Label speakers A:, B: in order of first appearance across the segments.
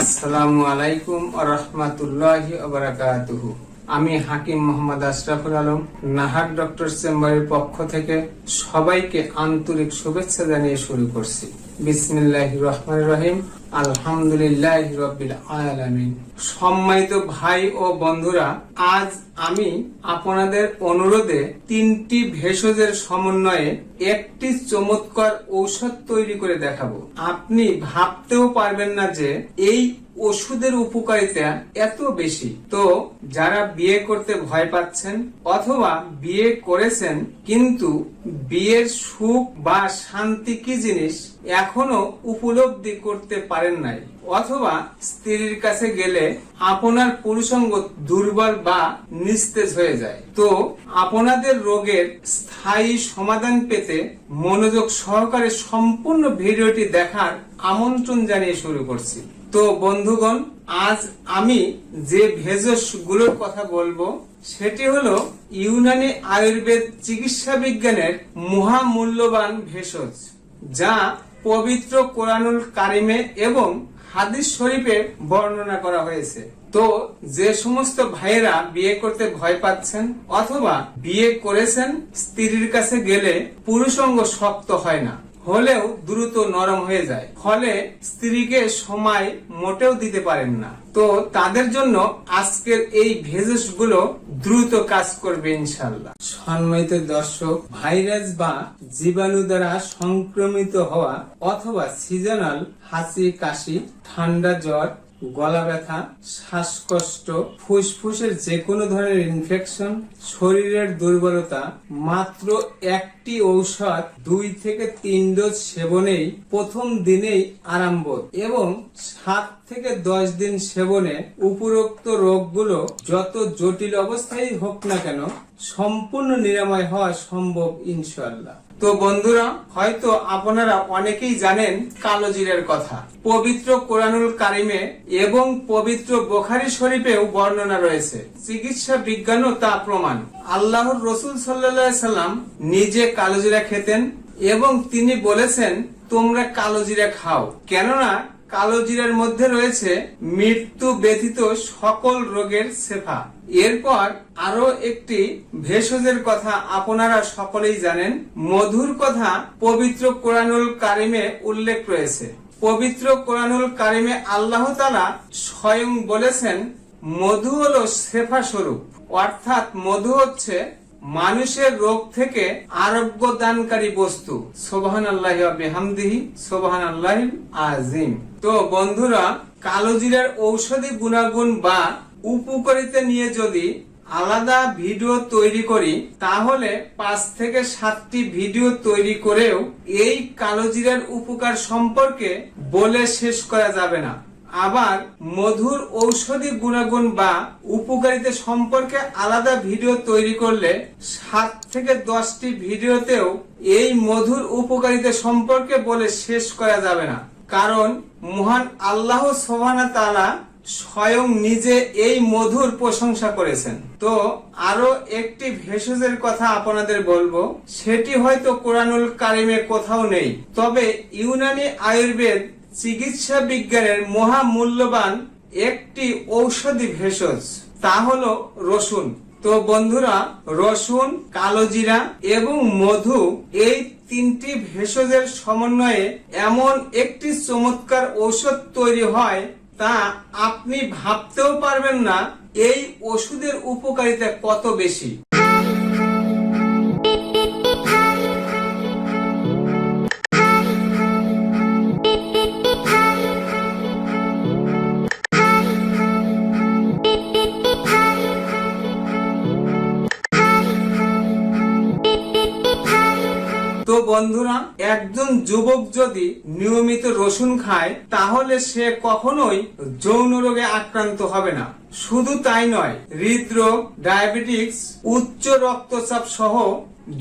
A: আসসালামু আলাইকুম রহমাতুল্লাহ আবরাকাতুহু আমি হাকিম মোহাম্মদ আশরাফুল আলম, নাহার ডক্টর চেম্বারের পক্ষ থেকে সবাইকে আন্তরিক শুভেচ্ছা জানিয়ে শুরু করছি। রহিম। সম্মানিত ভাই ও বন্ধুরা, আজ আমি আপনাদের অনুরোধে তিনটি ভেষজের সমন্বয়ে একটি চমৎকার ঔষধ তৈরি করে দেখাবো। আপনি ভাবতেও পারবেন না যে এই ওষুধের উপকারিতা এত বেশি। তো যারা বিয়ে করতে ভয় পাচ্ছেন অথবা বিয়ে করেছেন, কিন্তু বিয়ের সুখ বা শান্তি কি জিনিস? এখনও উপলব্ধি করতে পারেন নাই। অথবা স্ত্রীর কাছে গেলে আপনার পুরুষঙ্গ দুর্বল বা নিস্তেজ হয়ে যায়। তো আপনাদের রোগের স্থায়ী সমাধান পেতে মনোযোগ সহকারে সম্পূর্ণ ভিডিওটি দেখার আমন্ত্রণ জানিয়ে শুরু করছি। তো বন্ধুগণ, আজ আমি যে ভেষজগুলোর কথা বলব, সেটি হলো ইউনানি আয়ুর্বেদ চিকিৎসা বিজ্ঞানের মহামূল্যবান ভেষজ, যা পবিত্র কোরআনুল কারিমে এবং হাদিস শরীফে বর্ণনা করা হয়েছে। তো যে সমস্ত ভাইয়েরা বিয়ে করতে ভয় পাচ্ছেন অথবা বিয়ে করেছেন, স্ত্রীর কাছে গেলে পুরুষঙ্গ শক্ত হয় না। হলেও দ্রুত নরম হয়ে যায়। ফলে স্ত্রীকে সময় মোটেও দিতে পারেন না। তো তাদের জন্য আজকের এই ভেজেসগুলো দ্রুত কাজ করবে ইনশাল্লাহ সম্মানিত দর্শক, ভাইরাস বা জীবাণু দ্বারা সংক্রমিত হওয়া অথবা সিজনাল হাসি কাশি ঠান্ডা জ্বর গলা ব্যথা, শ্বাসকষ্ট, ফুসফুসের যে কোনো ধরনের ইনফেকশন শরীরের দুর্বলতা, মাত্র একটি ঔষধ দুই থেকে তিন ডোজ সেবনেই প্রথম দিনেই আরম্ভ এবং সাত থেকে দশ দিন সেবনে উপরোক্ত রোগগুলো যত জটিল অবস্থায় হোক না কেন, সম্পূর্ণ নিরাময় হওয়া সম্ভব ইনশাল্লাহ তো বন্ধুরা, হয়তো আপনারা অনেকেই জানেন কালো জিরের কথা। পবিত্র কোরআনুল কারিমে এবং পবিত্র বোখারি শরীফেও বর্ণনা রয়েছে। চিকিৎসা বিজ্ঞানও তা প্রমাণ। আল্লাহর রসুল সাল্লা সাল্লাম নিজে কালো জিরা খেতেন এবং তিনি বলেছেন, তোমরা কালো জিরা খাও। কেননা কালো জিরার মধ্যে রয়েছে মৃত্যু ব্যতীত সকল রোগের শেফা। এরপর আরও একটি ভেষজের কথা আপনারা সকলেই জানেন। মধুর কথা পবিত্র কোরআনুল কারিমে উল্লেখ রয়েছে। পবিত্র কোরআনুল কারিমে আল্লাহ তালা স্বয়ং বলেছেন, মধু হলো শেফা স্বরূপ। অর্থাৎ মধু হচ্ছে মানুষের রোগ থেকে আরোগ্য দানকারী বস্তু। সোবাহান আল্লাহ বেহামদিহি সোবাহান আল্লাহ আজিম তো বন্ধুরা কালো জিরার ঔষধি গুণাগুণ বা উপকারিতা নিয়ে যদি আলাদা ভিডিও তৈরি করি, তাহলে পাঁচ থেকে সাতটি ভিডিও তৈরি করেও এই কালোজিরার উপকার সম্পর্কে বলে শেষ করা যাবে না। আবার মধুর ঔষধি গুণাগুণ বা উপকারিতা সম্পর্কে আলাদা ভিডিও তৈরি করলে সাত থেকে দশটি ভিডিওতেও এই মধুর উপকারিতা সম্পর্কে বলে শেষ করা যাবে না। কারণ মহান আল্লাহ সোহানা তালা স্বয়ং নিজে এই মধুর প্রশংসা করেছেন। তো আরও একটি ভেষজের কথা আপনাদের বলব, সেটি হয়তো কোরআনুল কারিমে কোথাও নেই, তবে ইউনানি আয়ুর্বেদ চিকিৎসা বিজ্ঞানের মহামূল্যবান একটি ঔষধি ভেষজ, তা হলো রসুন। তো বন্ধুরা, রসুন, কালোজিরা এবং মধু এই তিনটি ভেষজের সমন্বয়ে এমন একটি চমৎকার ঔষধ তৈরি হয়, তা আপনি ভাবতেও পারবেন না, এই ওষুধের উপকারিতা কত বেশি। বন্ধুরা, একজন যুবক যদি নিয়মিত রসুন খায়, তাহলে সে কখনোই যৌন রোগে আক্রান্ত হবে না। শুধু তাই নয়, হৃদরোগ ডায়াবেটিক্স উচ্চ রক্তচাপ সহ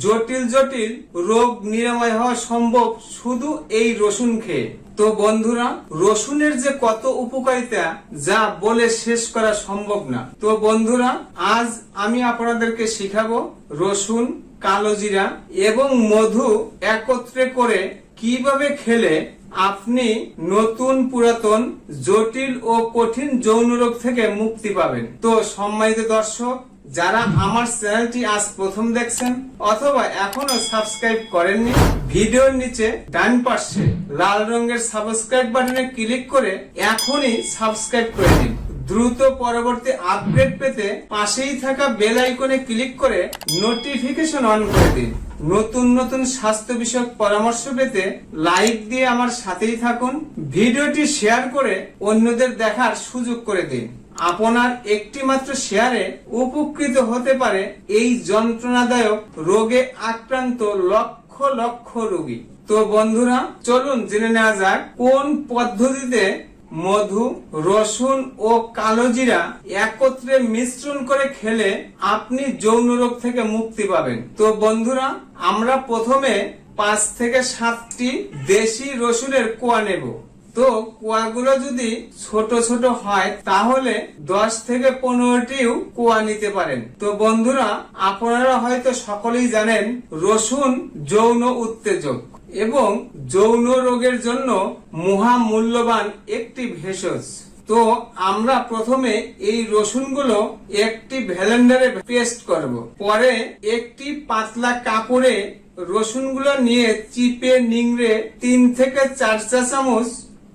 A: জটিল জটিল রোগ নিরাময় হওয়া সম্ভব শুধু এই রসুন খেয়ে। তো বন্ধুরা, রসুনের যে কত উপকারিতা, যা বলে শেষ করা সম্ভব না। তো বন্ধুরা, আজ আমি আপনাদেরকে শিখাবো রসুন কালো জিরা এবং মধু একত্রে করে কীভাবে খেলে আপনি নতুন পুরাতন, জটিল ও কঠিন যৌন রোগ থেকে মুক্তি পাবেন? তো সম্মানিত দর্শক, যারা আমার চ্যানেলটি আজ প্রথম দেখছেন অথবা এখনও সাবস্ক্রাইব করেননি, ভিডিওর নিচে ডান পাশে লাল রঙের সাবস্ক্রাইব বাটনে ক্লিক করে এখনই সাবস্ক্রাইব করে দিন। দ্রুত পরবর্তী আপডেট পেতে পাশেই থাকা বেল আইকনে ক্লিক করে নোটিফিকেশন অন করে দিন। নতুন নতুন স্বাস্থ্য বিষয়ক পরামর্শ পেতে লাইক দিয়ে আমার সাথেই থাকুন। ভিডিওটি শেয়ার করে অন্যদের দেখার সুযোগ করে দিন। আপনার একটি মাত্র শেয়ারে উপকৃত হতে পারে এই যন্ত্রণাদায়ক রোগে আক্রান্ত লক্ষ লক্ষ রোগী। তো বন্ধুরা, চলুন জেনে নেওয়া যাক কোন পদ্ধতিতে মধু, রসুন ও কালোজিরা একত্রে মিশ্রণ করে খেলে আপনি যৌন রোগ থেকে মুক্তি পাবেন। তো বন্ধুরা, আমরা প্রথমে পাঁচ থেকে সাতটি দেশি রসুনের কোয়া নেব। তো কোয়াগুলো যদি ছোট ছোট হয়, তাহলে দশ থেকে পনেরোটিও কোয়া নিতে পারেন। তো বন্ধুরা, আপনারা হয়তো সকলেই জানেন, রসুন যৌন উত্তেজক। এবং যৌন রোগের জন্য মহা মূল্যবান একটি ভেষজ। তো আমরা প্রথমে এই রসুনগুলো একটি ভ্যালেন্ডারে পেস্ট করব। পরে একটি পাতলা কাপড়ে রসুনগুলো নিয়ে চিপে নিংড়ে তিন থেকে চার চা চামচ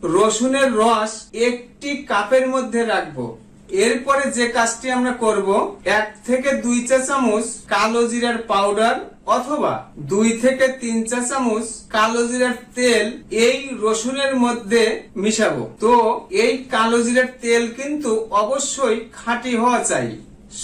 A: রসুনের রস একটি কাপের মধ্যে রাখব। এরপরে যে কাজটি আমরা করব, এক থেকে দুই চা চামচ কালো জিরার পাউডার অথবা দুই থেকে তিন চা চামচ কালো জিরার তেল এই রসুনের মধ্যে মিশাবো তো এই কালো জিরার তেল কিন্তু অবশ্যই খাঁটি হওয়া চাই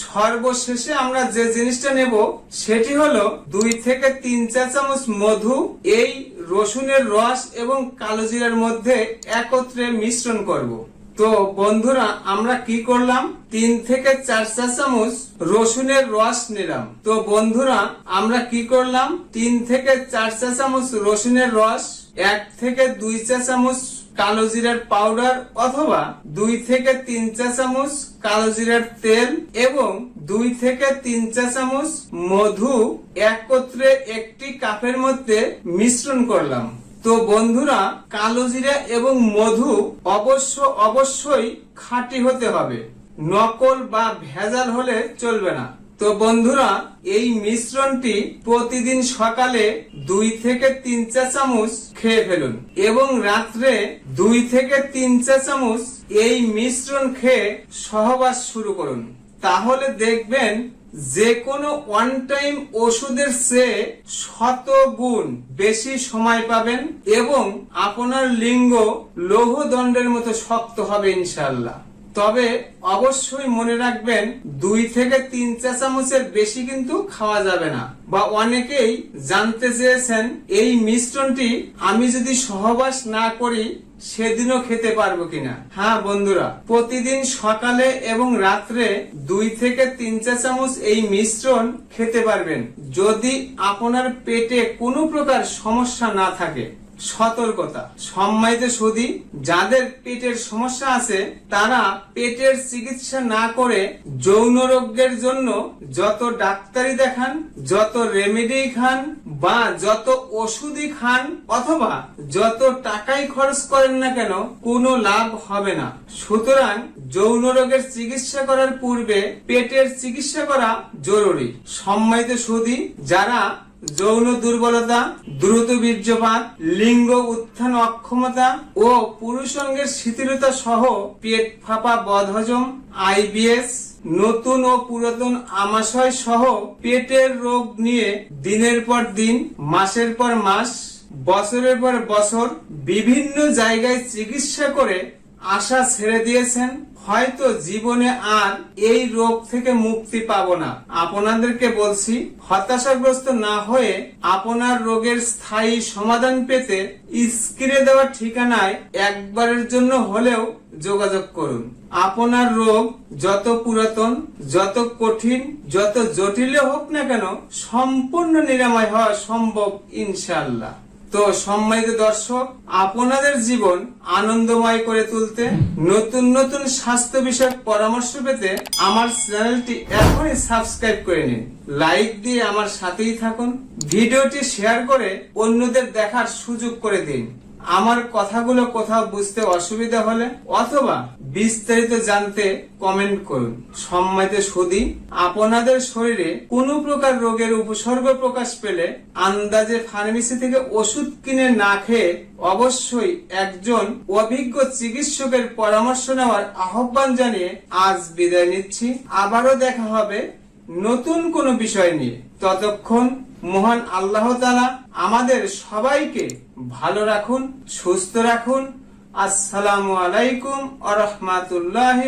A: সর্বশেষে আমরা যে জিনিসটা নেব, সেটি হলো দুই থেকে তিন চা চামচ মধু, এই রসুনের রস এবং কালো জিরার মধ্যে একত্রে মিশ্রণ করব। তো বন্ধুরা, আমরা কি করলাম? তিন থেকে চার চা চামচ রসুনের রস নিলাম। তো বন্ধুরা, আমরা কি করলাম? তিন থেকে চার চা চামচ রসুনের রস, এক থেকে দুই চা চামচ কালো জিরার পাউডার অথবা দুই থেকে তিন চা চামচ কালো জিরার তেল এবং দুই থেকে তিন চা চামচ মধু একত্রে একটি কাপের মধ্যে মিশ্রণ করলাম। তো বন্ধুরা, কালো জিরা এবং মধু অবশ্য অবশ্যই খাঁটি হতে হবে। নকল বা ভেজাল হলে চলবে না। তো বন্ধুরা, এই মিশ্রণটি প্রতিদিন সকালে দুই থেকে তিন চা চামচ খেয়ে ফেলুন এবং রাত্রে দুই থেকে তিন চা চামচ এই মিশ্রণ খেয়ে সহবাস শুরু করুন। তাহলে দেখবেন যে কোনো ওয়ান টাইম ওষুধের চেয়ে শত গুণ বেশি সময় পাবেন এবং আপনার লিঙ্গ লৌহ দণ্ডের মতো শক্ত হবে ইনশাল্লাহ তবে অবশ্যই মনে রাখবেন, দুই থেকে তিন চা চামচের বেশি কিন্তু খাওয়া যাবে না। বা অনেকেই জানতে চেয়েছেন, এই মিশ্রণটি আমি যদি সহবাস না করি সেদিনও খেতে পারব কিনা? হ্যাঁ বন্ধুরা, প্রতিদিন সকালে এবং রাত্রে দুই থেকে তিন চা চামচ এই মিশ্রণ খেতে পারবেন। যদি আপনার পেটে কোনো প্রকার সমস্যা না থাকে সতর্কতা। সম্মানিত সুদী যাদের পেটের সমস্যা আছে, তারা পেটের চিকিৎসা না করে যৌন রোগের জন্য যত ডাক্তারি দেখান, যত রেমেডি খান বা যত ওষুধই খান অথবা যত টাকাই খরচ করেন না কেন, কোনো লাভ হবে না। সুতরাং যৌন রোগের চিকিৎসা করার পূর্বে পেটের চিকিৎসা করা জরুরি। সম্মানিত সুদী যারা যৌন দুর্বলতা, দ্রুত বীর্যপাত, লিঙ্গ উত্থান অক্ষমতা ও পুরুষাঙ্গের শিথিলতা সহ পেট ফাঁপা বদহজম আইবিএস নতুন ও পুরাতন আমাশয় সহ পেটের রোগ নিয়ে দিনের পর দিন, মাসের পর মাস, বছরের পর বছর বিভিন্ন জায়গায় চিকিৎসা করে আশা ছেড়ে দিয়েছেন, হয়তো জীবনে আর এই রোগ থেকে মুক্তি পাব না। আপনাদেরকে বলছি, হতাশাগ্রস্ত না হয়ে আপনার রোগের স্থায়ী সমাধান পেতে স্ক্রিনে দেওয়া ঠিকানায় একবারের জন্য হলেও যোগাযোগ করুন। আপনার রোগ যত পুরাতন, যত কঠিন, যত জটিল হোক না কেন, সম্পূর্ণ নিরাময় হওয়া সম্ভব ইনশাল্লাহ তো সম্মানিত দর্শক, আপনাদের জীবন আনন্দময় করে তুলতে নতুন নতুন স্বাস্থ্য বিষয়ক পরামর্শ পেতে আমার চ্যানেলটি এখনই সাবস্ক্রাইব করে নিন। লাইক দিয়ে আমার সাথেই থাকুন, ভিডিওটি শেয়ার করে অন্যদের দেখার সুযোগ করে দিন। আমার কথাগুলো কোথাও বুঝতে অসুবিধা হলে অথবা বিস্তারিত জানতে কমেন্ট করুন। সম্মানিত সুদী আপনাদের শরীরে কোনো প্রকার রোগের উপসর্গ প্রকাশ পেলে আন্দাজে ফার্মেসি থেকে ওষুধ কিনে না খেয়ে অবশ্যই একজন অভিজ্ঞ চিকিৎসকের পরামর্শ নেওয়ার আহ্বান জানিয়ে আজ বিদায় নিচ্ছি। আবারও দেখা হবে নতুন কোনো বিষয় নিয়ে। ততক্ষণ মহান আল্লাহ তাআলা আমাদের সবাইকে ভালো রাখুন সুস্থ রাখুন। আসসালামু আলাইকুম আ রহমাতুল্লাহ